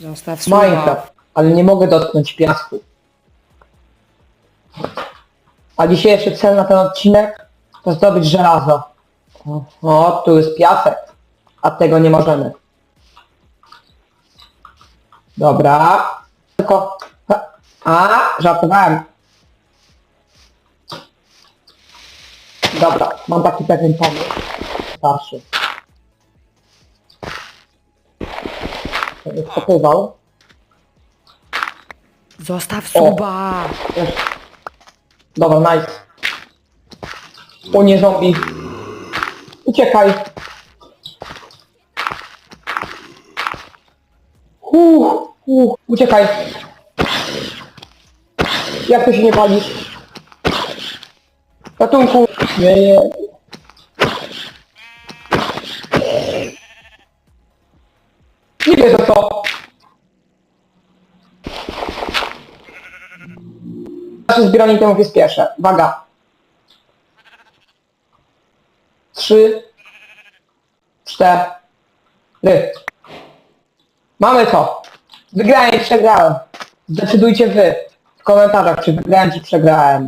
Zostaw suba. Minecraft, ale nie mogę dotknąć piasku. A dzisiejszy cel na ten odcinek to zdobyć żelazo. O, o, tu jest piasek, a tego nie możemy. Dobra. Tylko... A, żartowałem. Dobra, mam taki pewien pomysł. Starszy. Spokrywał. Zostaw suba. Dobra, nice. O nie, zombie. Uciekaj. Uff, uff, uciekaj. Jak to się nie palisz? Ratunku. Nie, nie. Wierzę w to. Nasze zbieranie temów jest pierwsze. Uwaga. Trzy. Cztery. Mamy to. Wygrałem i przegrałem. Zdecydujcie wy w komentarzach, czy wygrałem, czy przegrałem.